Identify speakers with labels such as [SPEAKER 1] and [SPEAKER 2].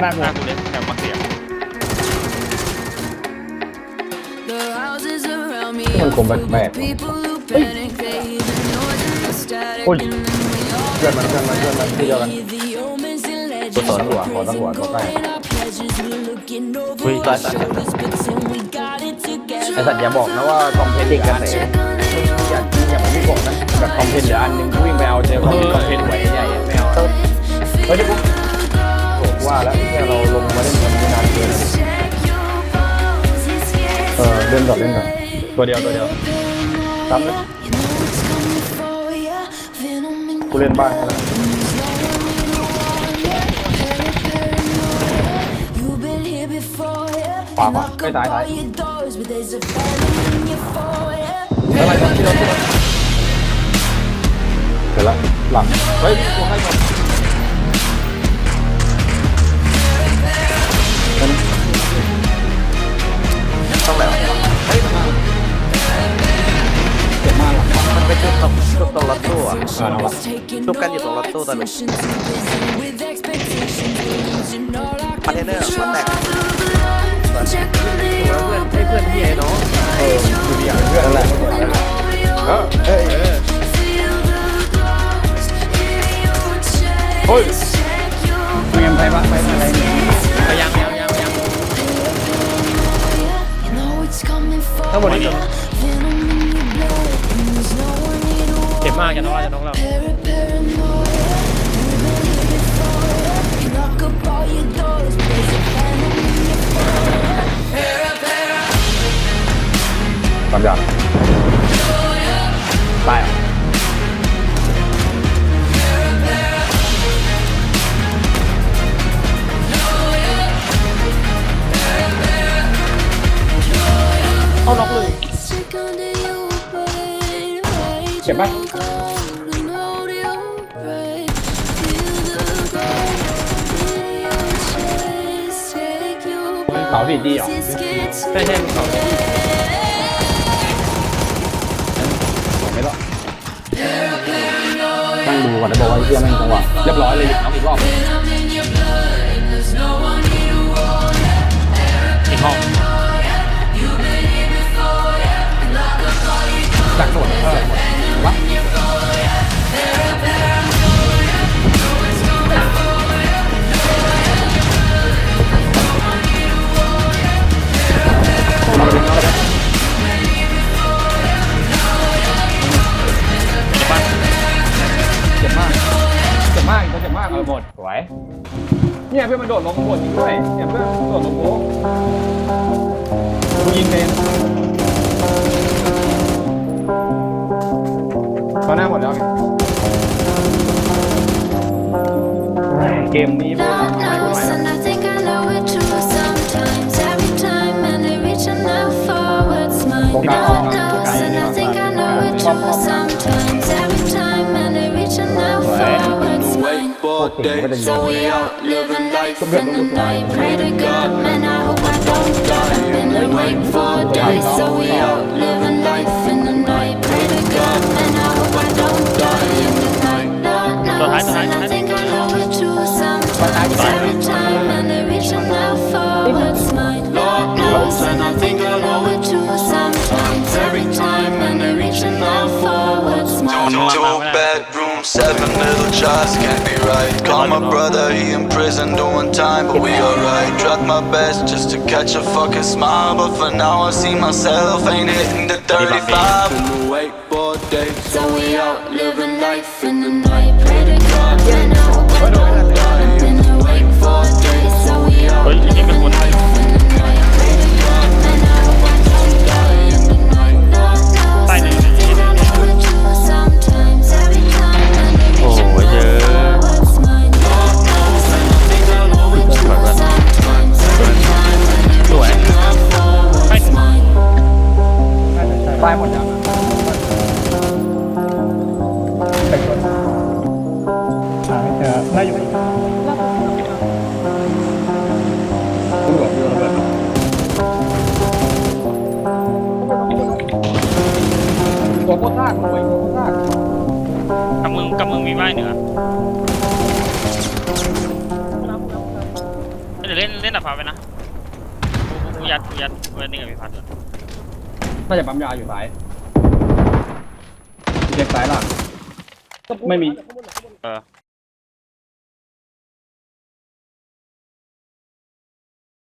[SPEAKER 1] หน้า
[SPEAKER 2] ห
[SPEAKER 1] กู
[SPEAKER 2] น้ากูเลยแถวมักเสีย
[SPEAKER 3] The houses around me
[SPEAKER 4] มันคงแปลก
[SPEAKER 3] people who panic they hear the noise and the static
[SPEAKER 4] Ôi.
[SPEAKER 3] and then we all
[SPEAKER 4] เพื่อนมันเพื่อนมันเพื่อนมันที่เดียวกัน
[SPEAKER 3] hear the omens and legends
[SPEAKER 4] ตัวสอนหัวขอตั้งหัวตัวใกล้
[SPEAKER 3] Going our pleasures we're looking over
[SPEAKER 4] Ui,
[SPEAKER 3] our
[SPEAKER 4] tại sao?
[SPEAKER 3] shoulders but then we got it
[SPEAKER 4] ไอสัต
[SPEAKER 3] together
[SPEAKER 4] ว์อย่าบอกนะว่าคอมเพลนต์กระแสอย่าอย่ามาพี่บอกนะแบบคอมเพลนต์เหลืออันหนึงวิ่งไปเอาเจอคอมเพลนต์คอมเพลนต์หวยใหญ่ เออเล่นก่อนเล่นก่อนตัวเดียวตัวเดียวซ้ำเลยกูเล่นบ้านให้แล้ว
[SPEAKER 3] You've been here before, yeah.
[SPEAKER 4] Wow,
[SPEAKER 3] And
[SPEAKER 4] wow.
[SPEAKER 3] knock
[SPEAKER 4] Cái
[SPEAKER 3] up
[SPEAKER 4] tài,
[SPEAKER 3] all
[SPEAKER 4] tài.
[SPEAKER 3] your doors, but there's a fire in your for, yeah.
[SPEAKER 4] แล้วอะไรกันที่เราที่เราเดี๋ยวละหลังเฮ้ยกูให้ก่อน ร
[SPEAKER 1] งจุดตรงรถตู้อะ
[SPEAKER 4] อ่าเอาละ
[SPEAKER 1] Lúc canh gì tổ lật tu ta được. คอนเทนเนอร์มันแตกแล้วเพื่อนให้เพื่อนพี่ไอ้น้อง
[SPEAKER 4] เอออยู่ดีอย่างเพื่อนนั่นแหละเออเฮ้ยเฮ้ยมึงยังไปปะไปอะไรเนี่ย
[SPEAKER 2] ไปยังยังยังยัง
[SPEAKER 3] ข้างบนนี่
[SPEAKER 2] มากจะน้องจะน้องเรา
[SPEAKER 4] ตามอย่างตาย จ็บปะเสาดีดีเหรอ
[SPEAKER 2] ใช่ใช่มึงเผา
[SPEAKER 4] ไม่รอดตั้งดูก่อนแล้วบอกว่าเรื่องแม่งจังหวะเรียบร้อยเลยน้ำอีกรอบ มากเจ็บมากเออหมดสวย เนี่ยเพื่อนมันโดดลงบนจริงด้วยเนี่ยเพื่อนโดดลงโค้งกูยิงเป็นตอนหน้าหมดแล้วไงเกมนี้เป็
[SPEAKER 3] น mine. So we out living life in the night. Pray to God, man, I hope I don't die. Been awake for days. So we out living life in the night. Pray to God, man, I hope I don't die in the night. Lord knows, and I think I know it too sometimes. Every time and they reach and now forwards mine. Lord knows, and I think I know it too
[SPEAKER 5] seven little jars can't be right. Call my brother, he in prison doing time, but we alright. Tried my best just to catch a fucking smile, but for now I see myself ain't hitting the 35.
[SPEAKER 3] มีไม้
[SPEAKER 2] เหนื
[SPEAKER 3] อ
[SPEAKER 2] เดี๋ย
[SPEAKER 4] วเล่นเล่
[SPEAKER 6] นดับฟาไปนะกูกูยัดกูยัดกูยันี่กับพี่พัดก่อน
[SPEAKER 4] น่าจะปั๊มยาอยู่สายเด็กสายหลักไม่มี
[SPEAKER 6] เออ